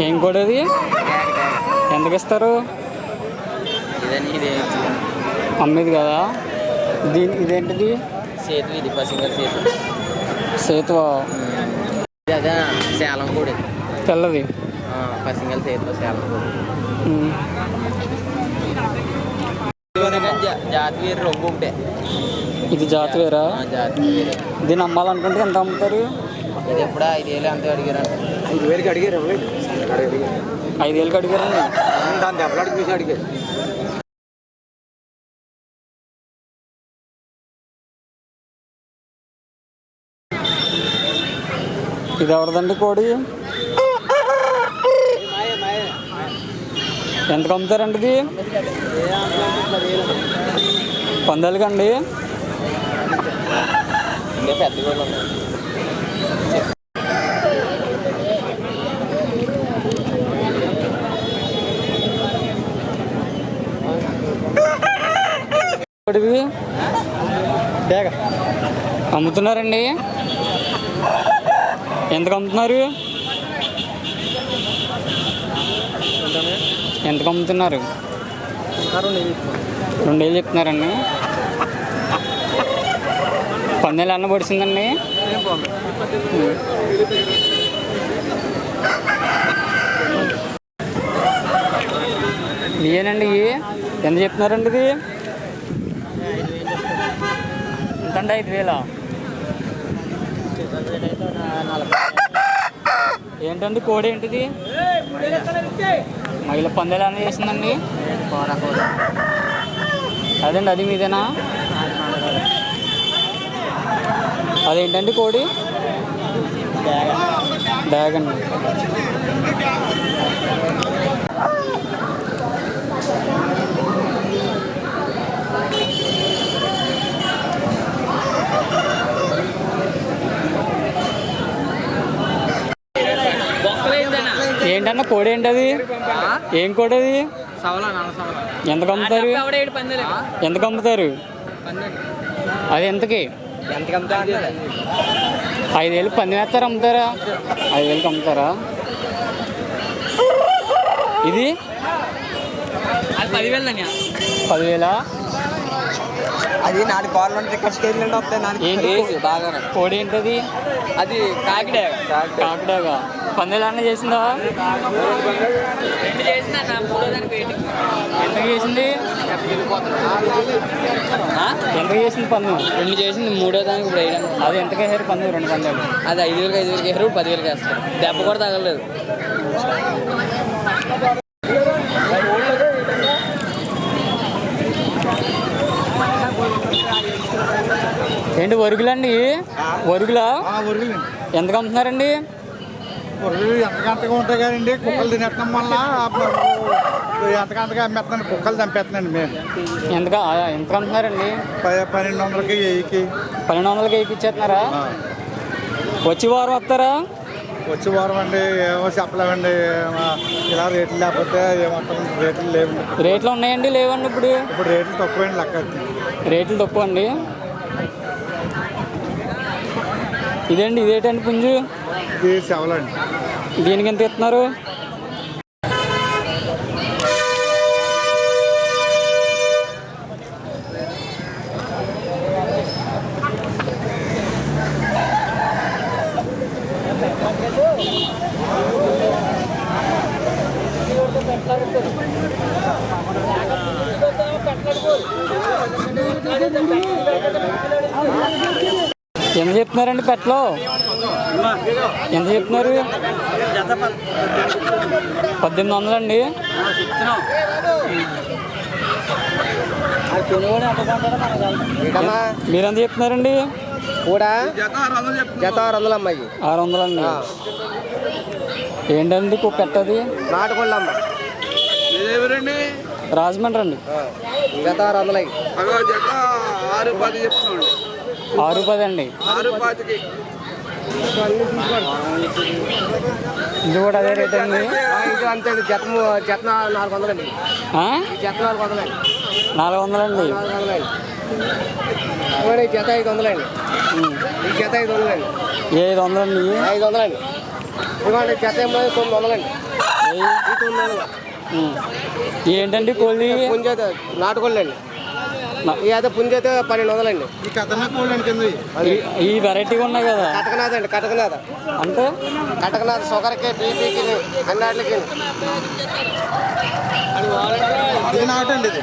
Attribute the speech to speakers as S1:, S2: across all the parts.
S1: ఏం కోడి అది? ఎంతకి ఇస్తారు?
S2: ఇదని ఇది
S1: అమ్మేది కదా. దీని ఇదేంటిది?
S2: సేతు ఇది పసింగర్ సేతు. ఇది అదే సేలం కూడా.
S1: తెల్లది.
S2: పసింగల్ సేతు సేలం కూడా.
S1: ఉమ్.
S2: జాతి వేరు రొంగు ఒకటే
S1: ఇది జాతి వేరా?
S2: ఆ, జాతి వేరే.
S1: దీన్ని అమ్మాలనుకుంటే ఎంత అమ్ముతారు?
S2: ఇది ఎప్పుడా? ఐదేళ్ళు అంతే అడిగారు
S3: ఐదు వేలకి అడిగారు ఇవ్వలేదు
S1: ఐదేళ్ళకి అడిగారండి
S3: దాని దెబ్బలాడికి చూసి అడిగారు.
S1: ఇది ఎవరిదండి కోడి? ఎంతకు అమ్ముతారండి ఇది? పందాలకండి.
S2: పెద్ద కూడా ఉన్నాయి
S1: కోడివి అమ్ముతున్నారండి. ఎంతకు అమ్ముతున్నారు? ఎంతకు అమ్ముతున్నారు? రెండేళ్ళు చెప్తున్నారండి. పందేళ్ళు అన్న పొడిచిందండి ఇవేనండి ఇవి ఎంత చెప్తున్నారండి ఇది? ఎంతండి? ఐదు వేల? ఏంటండి కోడి ఏంటిది? మహిళ పందేలు అనేది చేసిందండి. అదండి అది మీదేనా? అదేంటండి కోడి? డ్రాగన్. కోడి ఏంటది ఏం కోడి అది
S2: సవలా. నల్ల సవలా
S1: ఎంతకు అమ్ముతారు ఎంతకు అమ్ముతారు అది ఎంతకి? ఐదు వేలు పంది వేస్తారు అమ్ముతారా? ఐదు వేలకు అమ్ముతారా ఇది
S2: పదివేలు
S1: పదివేలా?
S3: అది నాలుగు కాళ్ళు ఉంటే కష్ట వెళ్ళండి వస్తాయి నాలుగు
S1: ఏంటి?
S2: బాగా
S1: కోడి ఏంటది?
S2: అది కాకిడే.
S1: కాకుడాగా. పందేలు అన్న చేసిందా ఎంత చేసింది? ఎంత చేసింది పన్ను
S2: రెండు చేసింది మూడో దానికి ఇప్పుడు వేయడం
S1: అది ఎంత వేసారు పన్ను రెండు పందాలు.
S2: అది ఐదు వేలకి ఐదు వేలకి వేసారు పదివేలకి వేస్తారు. దెబ్బ కూడా తగలలేదు.
S1: ఏంటి వరుగులండి? వరుగులా? అమ్ముతున్నారండి?
S3: ఒరుగులు ఎంతకంతగా ఉంటాయి కదండి? కుక్కలు తినేటం వల్ల ఎంతకంతగా అమ్మేస్తున్నాను కుక్కలు మేము.
S1: ఎంతగా ఎంతకు అమ్ముతున్నారండి?
S3: ప- పన్నెండు వందలకి వెయ్యికి
S1: పన్నెండు వందలకి ఎక్కిచ్చేస్తున్నారా
S3: ఆ.
S1: వచ్చి వారం వస్తారా?
S3: వచ్చే వారం అండి. ఏమో చెప్పలేమండి. ఇలా రేట్లు లేకపోతే ఏమంటాం రేట్లు లేవండి.
S1: రేట్లు ఉన్నాయండి లేవండి ఇప్పుడు?
S3: ఇప్పుడు రేట్లు తక్కువైంది లెక్క
S1: రేట్లు తక్కువ అండి ఇదేంటి ఇదేంటండి పుంజు?
S3: ఇది సెవలండి
S1: దీనికి ఎంత ఇస్తున్నారు? ఎంత చెప్తున్నారండి పెట్టలో ఎంత చెప్తున్నారు? పద్దెనిమిది వందలండి. మీరెంత చెప్తున్నారండి?
S2: కూడా జత ఆరు వందలు అమ్మాయి.
S1: ఆరు వందలండి. ఏంటండి కుక్క పెట్టది
S2: నాటుకోళ్ళు అమ్మ.
S1: రాజమండ్రి అండి.
S2: జత ఆరు వందలు అయ్యి.
S3: ఆరు పది చెప్తున్నాడు.
S1: ఆరు పది అండి
S3: ఆరు పాతికి
S1: ఇది కూడా అదే రేట్ అండి?
S2: ఇది అంతే అండి. జత నాలుగు వందలు అండి? జత నాలుగు వందలు అండి
S1: నాలుగు
S2: వందలు అండి ఈ జత ఐదు వందలు అండి. ఈ జత ఐదు వందలు అండి
S1: ఐదు వందలండి?
S2: ఐదు వందలు అండి ఇదిగోండి జత ఏమో తొమ్మిది వందలు అండి తొమ్మిది వందలు.
S1: ఏంటండి కోళ్ళి
S2: నాటుకోళ్ళు అండి
S1: నా-
S2: ఈ అయితే పుంజైతే పన్నెండు వందలండి.
S4: ఈ
S1: వెరైటీగా ఉన్నాయి కదా.
S2: కటకనాథ అండి కటకనాథ.
S1: అంటే?
S2: కటకనాథ షుగర్కి బీపీకి అన్నిటికి
S4: ఇది నాటు అండి ఇది.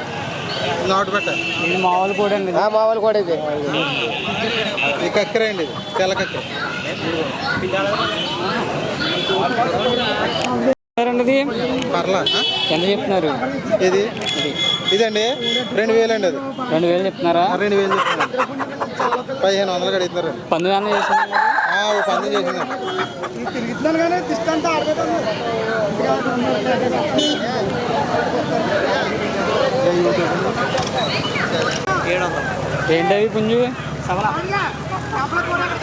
S4: నాటు పెట్ట.
S1: ఇది మామూలు కూడా అండి ఇది.
S2: మామూలు కూడా ఇది.
S4: ఈ కక్కరే అండి ఇది తెల్ల కక్కర.
S1: ఇది?
S4: పర్లా?
S1: ఎంత చెప్తున్నారు?
S4: ఇది? ఇదండి రెండు వేలు అండి అది.
S1: రెండు వేలు చెప్తున్నారా?
S4: రెండు వేలు చెప్తున్నాను. పదిహేను వందలు కడుగుతున్నారు.
S1: పంతొమ్మిది వందలు చేసింది
S4: ఓ పందెం చేసిందండి
S1: ఏంటవి పుంజు?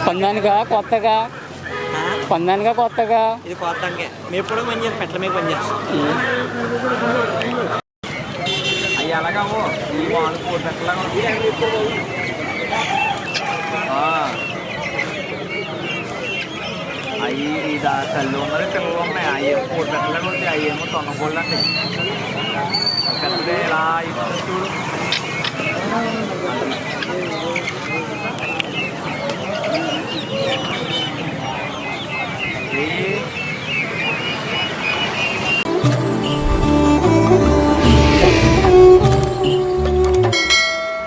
S1: పందానికా కొత్తగా పందానికా కొత్తగా
S5: ఇది కొత్తంగా మేము ఎప్పుడో పని చేస్తాం పెట్ల మీద పని చేస్తాం. అవి వాళ్ళు కూరపెట్టలాగా అవి ఇది కళ్ళు ఉన్నది పిల్లలు ఉన్నాయి అవి ఏమో కోడి కూరపెట్టలాగా ఉంది అవి ఏమో తొన్న కోళ్ళు అండి పెద్దదే ఇలా ఇస్తుంది చూడు